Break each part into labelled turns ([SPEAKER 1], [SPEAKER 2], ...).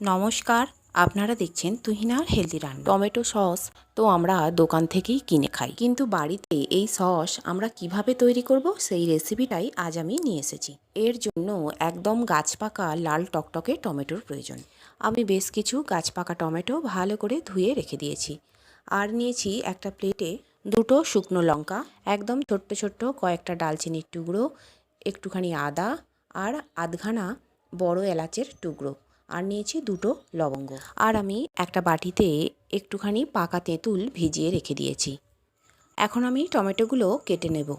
[SPEAKER 1] নমস্কার, আপনারা দেখছেন তুহিনার হেলদি রান্না। টমেটো সস তো আমরা দোকান থেকেই কিনে খাই। কিন্তু বাড়িতে এই সস আমরা কীভাবে তৈরি করব সেই রেসিপিটাই আজ আমি নিয়ে এসেছি। এর জন্য একদম গাছ পাকা লাল টকটকে টমেটোর প্রয়োজন। আমি বেশ কিছু গাছ পাকা টমেটো ভালো করে ধুয়ে রেখে দিয়েছি। আর নিয়েছি একটা প্লেটে দুটো শুকনো লঙ্কা, একদম ছোট্ট ছোট্ট কয়েকটা ডালচিনির টুকরো, একটুখানি আদা আর আধখানা বড় এলাচের টুকরো। আর নিয়েছি দুটো লবঙ্গ। আর আমি একটা বাটিতে একটুখানি পাকা তেঁতুল ভিজিয়ে রেখে দিয়েছি। এখন আমি টমেটোগুলো কেটে নেব।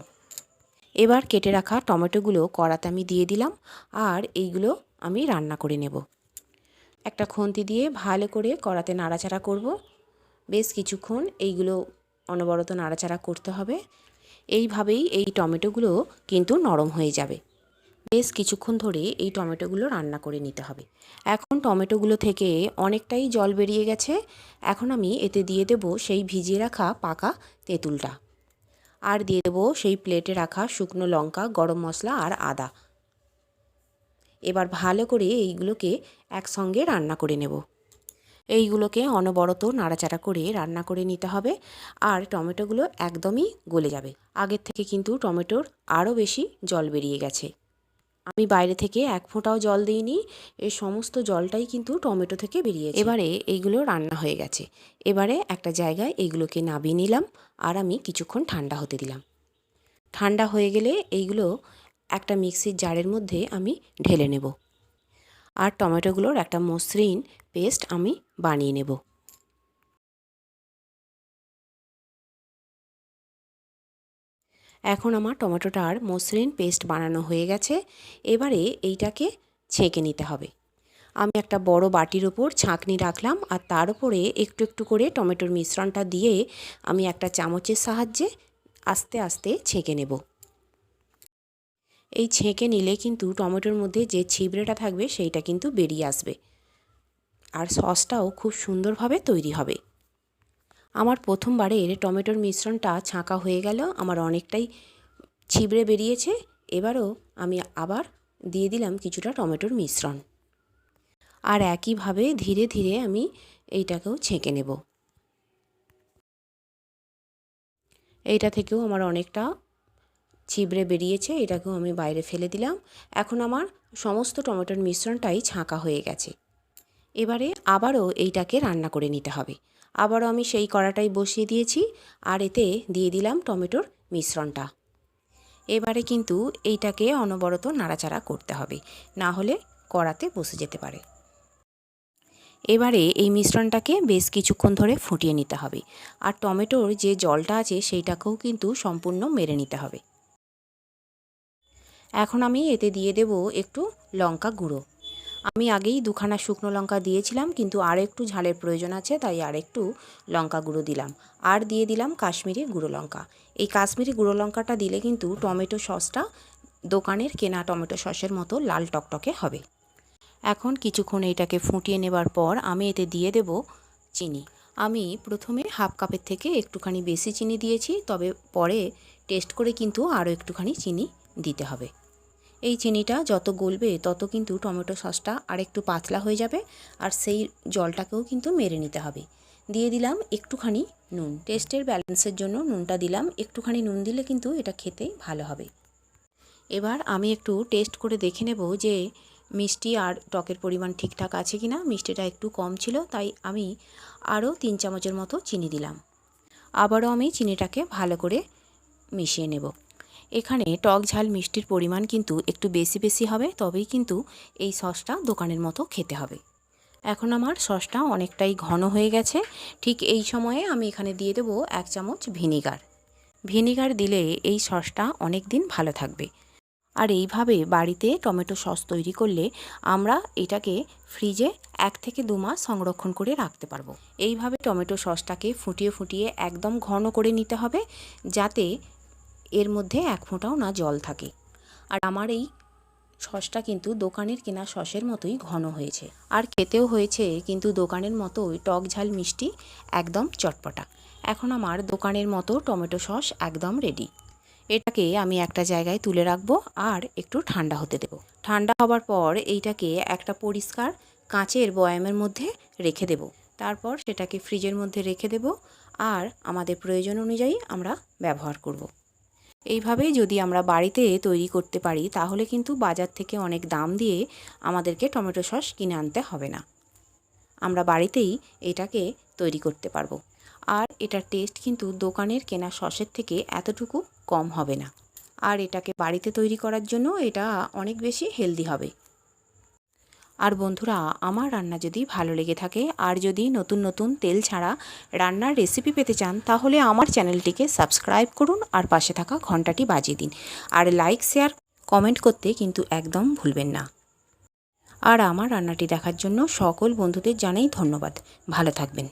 [SPEAKER 1] এবার কেটে রাখা টমেটোগুলো কড়াতে আমি দিয়ে দিলাম আর এইগুলো আমি রান্না করে নেব। একটা খুন্তি দিয়ে ভালো করে কড়াতে নাড়াচাড়া করব। বেশ কিছুক্ষণ এইগুলো অনবরত নাড়াচাড়া করতে হবে। এইভাবেই এই টমেটোগুলো কিন্তু নরম হয়ে যাবে। বেশ কিছুক্ষণ ধরে এই টমেটোগুলো রান্না করে নিতে হবে। এখন টমেটোগুলো থেকে অনেকটাই জল বেরিয়ে গেছে। এখন আমি এতে দিয়ে দেব সেই ভিজিয়ে রাখা পাকা তেঁতুলটা। আর দিয়ে দেবো সেই প্লেটে রাখা শুকনো লঙ্কা, গরম মশলা আর আদা। এবার ভালো করে এইগুলোকে একসঙ্গে রান্না করে নেব। এইগুলোকে অনবরত নাড়াচাড়া করে রান্না করে নিতে হবে আর টমেটোগুলো একদমই গলে যাবে। আগের থেকে কিন্তু টমেটোর আরও বেশি জল বেরিয়ে গেছে। আমি বাইরে থেকে এক ফোঁটাও জল দিইনি এই সমস্ত জলটাই কিন্তু টমেটো থেকে বেরিয়েছে। এবারে এইগুলো রান্না হয়ে গেছে। এবারে একটা জায়গায় এইগুলোকে নাবিয়ে নিলাম আর আমি কিছুক্ষণ ঠান্ডা হতে দিলাম। ঠান্ডা হয়ে গেলে এইগুলো একটা মিক্সির জারের মধ্যে আমি ঢেলে নেব। আর টমেটোগুলোর একটা মসৃণ পেস্ট আমি বানিয়ে নেব। এখন আমার টমেটোটার মসৃণ পেস্ট বানানো হয়ে গেছে। এবারে এইটাকে ছেঁকে নিতে হবে। আমি একটা বড় বাটির ওপর ছাঁকনি রাখলাম আর তার উপরে একটু একটু করে টমেটোর মিশ্রণটা দিয়ে আমি একটা চামচের সাহায্যে আস্তে আস্তে ছেঁকে নেব। এই ছেঁকে নিলে কিন্তু টমেটোর মধ্যে যে ছিবড়েটা থাকবে সেইটা কিন্তু বেরিয়ে আসবে। আর সসটাও খুব সুন্দরভাবে তৈরি হবে। আমার প্রথমবারের টমেটোর মিশ্রণটা ছাঁকা হয়ে গেল, আমার অনেকটাই ছিবড়ে বেরিয়েছে। এবারও আমি আবার দিয়ে দিলাম কিছুটা টমেটোর মিশ্রণ। আর একইভাবে ধীরে ধীরে আমি এইটাকেও ছেঁকে নেব। এইটা থেকেও আমার অনেকটা ছিবড়ে বেরিয়েছে, এটাকেও আমি বাইরে ফেলে দিলাম। এখন আমার সমস্ত টমেটোর মিশ্রণটাই ছাঁকা হয়ে গেছে। এবারে আবারও এইটাকে রান্না করে নিতে হবে। আবারও আমি সেই কড়াটাই বসিয়ে দিয়েছি আর এতে দিয়ে দিলাম টমেটোর মিশ্রণটা। এবারে কিন্তু এইটাকে অনবরত নাড়াচাড়া করতে হবে, না হলে কড়াতে বসে যেতে পারে। এবারে এই মিশ্রণটাকে বেশ কিছুক্ষণ ধরে ফুটিয়ে নিতে হবে আর টমেটোর যে জলটা আছে সেইটাকেও কিন্তু সম্পূর্ণ মেরে নিতে হবে। এখন আমি এতে দিয়ে দেব একটু লঙ্কা গুঁড়ো। আমি আগেই দুখানা শুকনো লঙ্কা দিয়েছিলাম, কিন্তু আর একটু ঝালের প্রয়োজন আছে, তাই আর একটু লঙ্কা গুঁড়ো দিলাম। আর দিয়ে দিলাম কাশ্মীরি গুঁড়ো লঙ্কা। এই কাশ্মীরি গুঁড়ো লঙ্কাটা দিলে কিন্তু টমেটো সসটা দোকানের কেনা টমেটো সসের মতো লাল টকটকে হবে। এখন কিছুক্ষণ এটাকে ফুটিয়ে নেবার পর আমি এতে দিয়ে দেব চিনি। আমি প্রথমে হাফ কাপের থেকে একটুখানি বেশি চিনি দিয়েছি, তবে পরে টেস্ট করে কিন্তু আরও একটুখানি চিনি দিতে হবে। এই চিনিটা যত গলবে, তত কিন্তু টমেটো সসটা আর একটু পাতলা হয়ে যাবে আর সেই জলটাকেও কিন্তু মেরে নিতে হবে। দিয়ে দিলাম একটুখানি নুন। টেস্টের ব্যালেন্সের জন্য নুনটা দিলাম। একটুখানি নুন দিলে কিন্তু এটা খেতে ভালো হবে। এবার আমি একটু টেস্ট করে দেখে নেব যে মিষ্টি আর টকের পরিমাণ ঠিকঠাক আছে কি না মিষ্টিটা একটু কম ছিল, তাই আমি আরও তিন চামচের মতো চিনি দিলাম। আবারও আমি চিনিটাকে ভালো করে মিশিয়ে নেব। এখানে টক ঝাল মিষ্টির পরিমাণ কিন্তু একটু বেশি বেশি হবে, তবেই কিন্তু এই সসটা দোকানের মতো খেতে হবে। এখন আমার সসটা অনেকটাই ঘন হয়ে গেছে। ঠিক এই সময়ে আমি এখানে দিয়ে দেবো এক চামচ ভিনিগার। ভিনিগার দিলে এই সসটা অনেক দিন ভালো থাকবে। আর এইভাবে বাড়িতে টমেটো সস তৈরি করলে আমরা এটাকে ফ্রিজে এক থেকে দু মাস সংরক্ষণ করে রাখতে পারব। এইভাবে টমেটো সসটাকে ফুটিয়ে ফুটিয়ে একদম ঘন করে নিতে হবে, যাতে এর মধ্যে এক ফোঁটাও না জল থাকে। আর আমার এই সসটা কিন্তু দোকানের কেনা সসের মতোই ঘন হয়েছে। আর খেতেও হয়েছে, কিন্তু দোকানের মতোই টক ঝাল মিষ্টি একদম চটপটা। এখন আমার দোকানের মতো টমেটো সস একদম রেডি এটাকে আমি একটা জায়গায় তুলে রাখব আর একটু ঠান্ডা হতে দেব। ঠান্ডা হবার পর এইটাকে একটা পরিষ্কার কাঁচের বয়ামের মধ্যে রেখে দেব। তারপর সেটাকে ফ্রিজের মধ্যে রেখে দেব। আর আমাদের প্রয়োজন অনুযায়ী আমরা ব্যবহার করব। এইভাবেই যদি আমরা বাড়িতে তৈরি করতে পারি, তাহলে কিন্তু বাজার থেকে অনেক দাম দিয়ে আমাদেরকে টমেটো সস কিনে আনতে হবে না। আমরা বাড়িতেই এটাকে তৈরি করতে পারব। আর এটার টেস্ট কিন্তু দোকানের কেনা সসের থেকে এতটুকু কম হবে না। আর এটাকে বাড়িতে তৈরি করার জন্য এটা অনেক বেশি হেলদি হবে। আর বন্ধুরা, আমার রান্না যদি ভালো লেগে থাকে, আর যদি নতুন নতুন তেল ছাড়া রান্নার রেসিপি পেতে চান, তাহলে আমার চ্যানেলটিকে সাবস্ক্রাইব করুন আর পাশে থাকা ঘন্টাটি বাজিয়ে দিন। আর লাইক শেয়ার কমেন্ট করতে কিন্তু একদম ভুলবেন না। আর আমার রান্নাটি দেখার জন্য সকল বন্ধুদের জানাই ধন্যবাদ। ভালো থাকবেন।